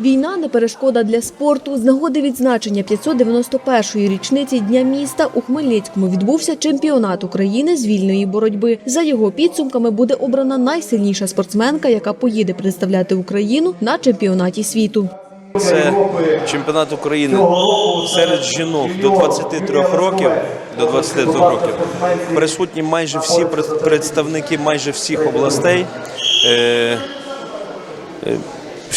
Війна не перешкода для спорту. З нагоди відзначення 591-ї річниці Дня міста у Хмельницькому відбувся чемпіонат України з вільної боротьби. За його підсумками буде обрана найсильніша спортсменка, яка поїде представляти Україну на чемпіонаті світу. Це чемпіонат України серед жінок до 23 років. До 23 років присутні майже всі пред- представники майже всіх областей.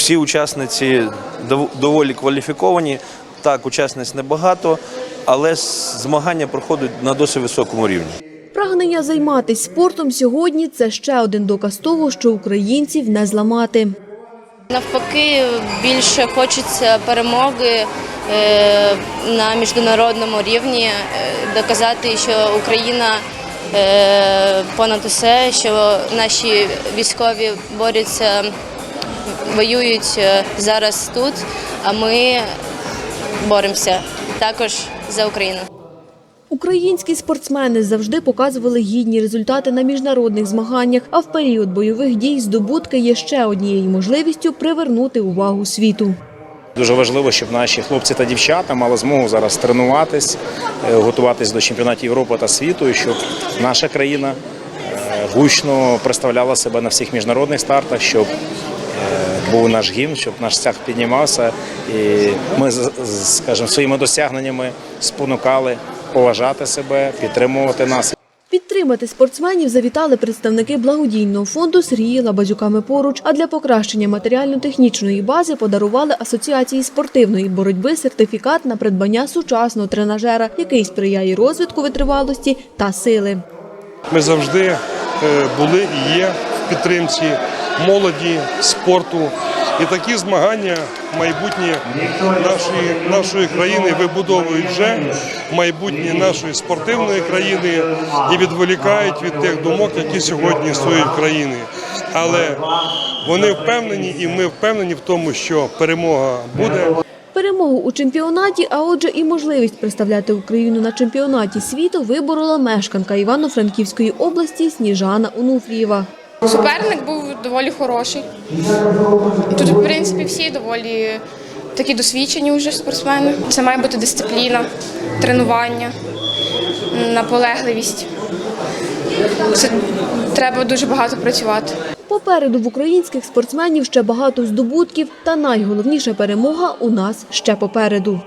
Всі учасниці дов- доволі кваліфіковані. Так, учасниць небагато, але змагання проходять на досить високому рівні. Прагнення займатися спортом сьогодні це ще один доказ того, що українців не зламати. Навпаки, більше хочеться перемоги е, на міжнародному рівні, е, доказати, що Україна е, понад усе, що наші військові борються, воюють е, зараз тут, а ми боремося також за Україну. Українські спортсмени завжди показували гідні результати на міжнародних змаганнях, а в період бойових дій здобутки є ще однією можливістю привернути увагу світу. Дуже важливо, щоб наші хлопці та дівчата мали змогу зараз тренуватись, е, готуватись до чемпіонатів Європи та світу, і щоб наша країна е, гучно представляла себе на всіх міжнародних стартах, щоб був наш гімн, щоб наш стяг піднімався, і ми, скажімо, своїми досягненнями спонукали поважати себе, підтримувати нас. Підтримати спортсменів завітали представники благодійного фонду Сергія Лабазюками поруч. А для покращення матеріально-технічної бази подарували асоціації спортивної боротьби сертифікат на придбання сучасного тренажера, який сприяє розвитку витривалості та сили. Ми завжди е, були і є в підтримці молоді, спорту. І такі змагання майбутнє нашої, нашої країни вибудовують вже майбутнє нашої спортивної країни і відволікають від тих думок, які сьогодні існують в країні. Але вони впевнені, і ми впевнені в тому, що перемога буде. Перемогу у чемпіонаті, а отже, і можливість представляти Україну на чемпіонаті світу виборола мешканка Івано-Франківської області Сніжана Онуфрієва. Суперник був доволі хороший. Тут, в принципі, всі доволі такі досвідчені вже спортсмени. Це має бути дисципліна, тренування, наполегливість. Це треба дуже багато працювати. Попереду в українських спортсменів ще багато здобутків, та найголовніша перемога у нас ще попереду.